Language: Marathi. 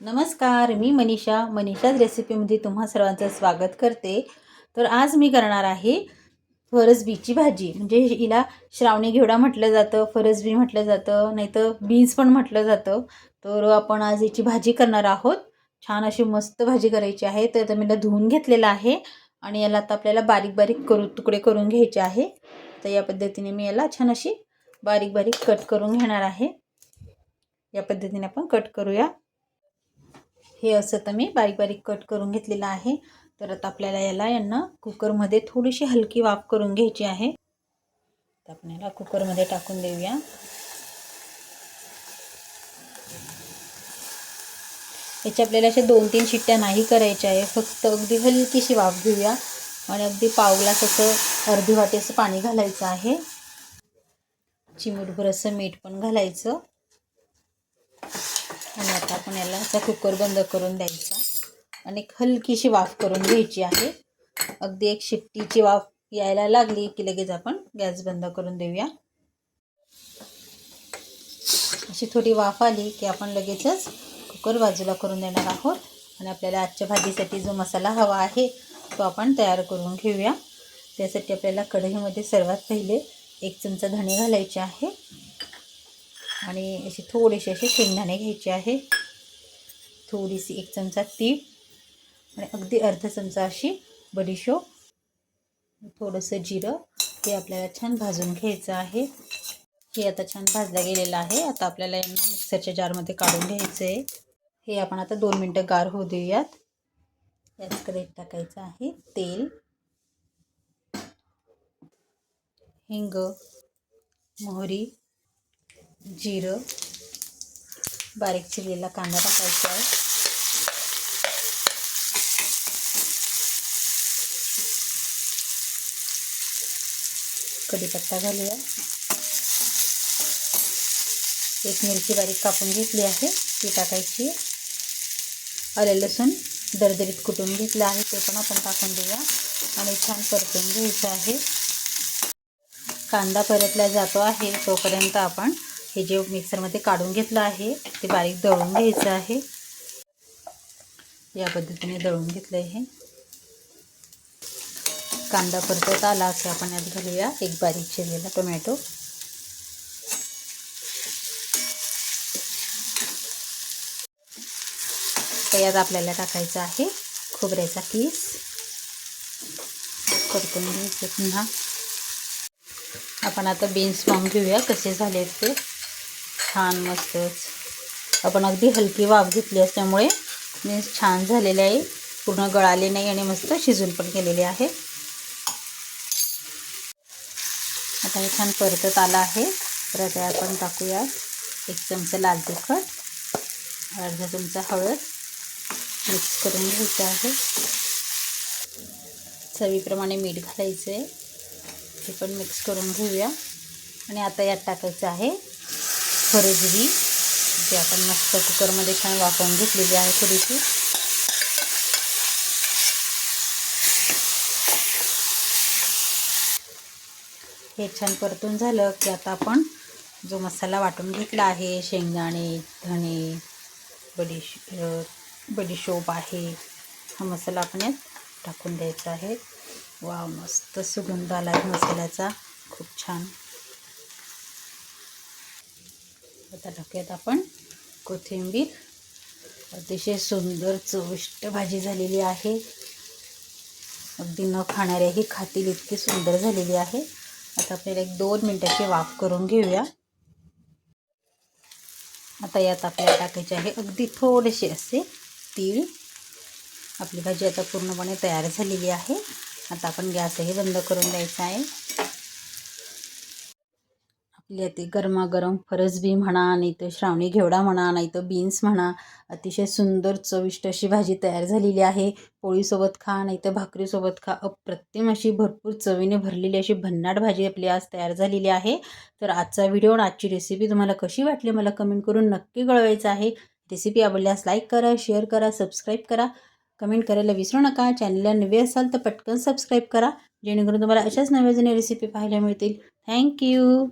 नमस्कार मी मनीषा. मनीषाज रेसिपीमध्ये तुम्हा सर्वांचं स्वागत करते. तर आज मी करणार आहे फरसबीची भाजी. म्हणजे हिला श्रावणी घेवडा म्हटलं जातं फरसबी म्हटलं जातं नाहीतर बीन्स पण म्हटलं जातं. तर आपण आज याची भाजी करणार आहोत. छान अशी मस्त भाजी करायची आहे. तर मी याला धुवून घेतलेलं आहे आणि याला आता आपल्याला बारीक बारीक करू तुकडे करून घ्यायचे आहे. तर या पद्धतीने मी याला छान अशी बारीक बारीक कट करून घेणार आहे. या पद्धतीने आपण कट करूया. हे असं तर मी बारीक बारीक कट करून घेतलेलं आहे. तर आता आपल्याला याला यांना कुकरमध्ये थोडीशी हलकी वाफ करून घ्यायची आहे. तर आपण याला कुकरमध्ये टाकून देऊया. याच्या आपल्याला अशा दोन तीन शिट्ट्या नाही करायच्या आहे. फक्त अगदी हलकीशी वाफ घेऊया. आणि अगदी पावलास असं अर्धी वाटी असं पाणी घालायचं आहे. चिमूटभर असं मीठ पण घालायचं. आणि आता आपण याला असा कुकर बंद करून द्यायचा. आणि एक हलकीशी वाफ करून घ्यायची आहे. अगदी एक शिट्टीची वाफ यायला लागली की लगेच आपण गॅस बंद करून देऊया. अशी थोडी वाफ आली की आपण लगेचच कुकर बाजूला करून देणार आहोत. आणि आपल्याला आजच्या भाजीसाठी जो मसाला हवा आहे तो आपण तयार करून घेऊया. त्यासाठी आपल्याला कढईमध्ये सर्वात पहिले एक चमचा धणे घालायचे आहे. आणि अशी थोडेसे असे शेंगदाणे घ्यायचे आहे. थोडीशी एक चमचा तीळ आणि अगदी अर्धा चमचा अशी बडीशो थोडंसं जिरं हे आपल्याला छान भाजून घ्यायचं आहे. हे आता छान भाजलं गेलेलं आहे. आता आपल्याला यांना मिक्सरच्या जारमध्ये काढून घ्यायचं आहे हे आपण आता दोन मिनटं गार होऊ देऊयात. याचकडे टाकायचं आहे तेल. हिंग मोहरी जिरं. बारीक चिरलेला कांदा टाकायचा आहे. कढीपत्ता घालूया. एक मिरची बारीक कापून घेतली आहे. ती टाकायची. आले लसूण दरदरीत कुटून घेतलं आहे. ते पण आपण टाकून देऊया. आणि छान परतून घ्यायचं आहे. कांदा परतला जातो आहे तोपर्यंत आपण हे जे मिक्सरमध्ये काढून घेतलं आहे ते बारीक दळून घ्यायचं आहे. या पद्धतीने दळून घेतलं आहे कांदा परतत आला की आपण यात घालूया एक बारीक चिरलेला टोमॅटो. यात आपल्याला टाकायचं आहे खोबऱ्याचा पीस परतून घ्यायचं पुन्हा. आपण आता बीन्स पाहून घेऊया कसे झाले ते. छान मस्तच. आपण अगदी हलकी वाफ घेतली असल्यामुळे बीन्स छान झालेले आहे. पूर्ण गळाले नाही आणि मस्त शिजून पण केलेले आहे. आता हे छान परतत आलं आहे. तर आता आपण टाकूया एक चमचा लाल तिखट अर्धा चमचा हळद मिक्स करून घ्यायचं आहे. चवीप्रमाणे मीठ घालायचं आहे हे पण मिक्स करून घेऊया. आणि आता यात टाकायचं आहे खरजवी जे आपण मस्त कुकरमध्ये छान वाफवून घेतलेली आहे थोडीशी हे छान परतून झालं की आता आपण जो मसाला वाटून घेतला आहे शेंगदाणे धणे बडीश बडीशोप आहे हा मसाला आपण यात टाकून द्यायचा आहे. वा मस्त सुगंध आला आहे मसाल्याचा. खूप छान. आता टाकूयात आपण कोथिंबीर. अतिशय सुंदर चविष्ट भाजी झालेली आहे. अगदी न खाणाऱ्याही खातील इतकी सुंदर झालेली आहे. आता आपल्याला एक दोन मिनटाची वाफ करून घेऊया. आता यात आपल्याला टाकायचे आहे अगदी थोडेसे असे तीळ. आपली भाजी आता पूर्णपणे तयार झालेली आहे. आता आपण गॅसही बंद करून द्यायचा आहे. आपली अति गरमागरम फरसबी म्हणा नाही तर श्रावणी घेवडा म्हणा नाही तर बीन्स म्हणा अतिशय सुंदर चविष्ट अशी भाजी तयार झालेली आहे. पोळीसोबत खा नाही तर भाकरीसोबत खा. अप्रतिम अशी भरपूर चवीने भरलेली अशी भन्नाट भाजी आपली आज तयार झालेली आहे. तर आजचा व्हिडिओ आणि आजची रेसिपी तुम्हाला कशी वाटली मला कमेंट करून नक्की कळवायचं आहे. रेसिपी आवडल्यास लाईक करा शेअर करा सबस्क्राईब करा. कमेंट करायला विसरू नका. चॅनलला नवे असाल तर पटकन सबस्क्राईब करा. जेणेकरून तुम्हाला अशाच नव्या जुन्या रेसिपी पाहायला मिळतील. थँक्यू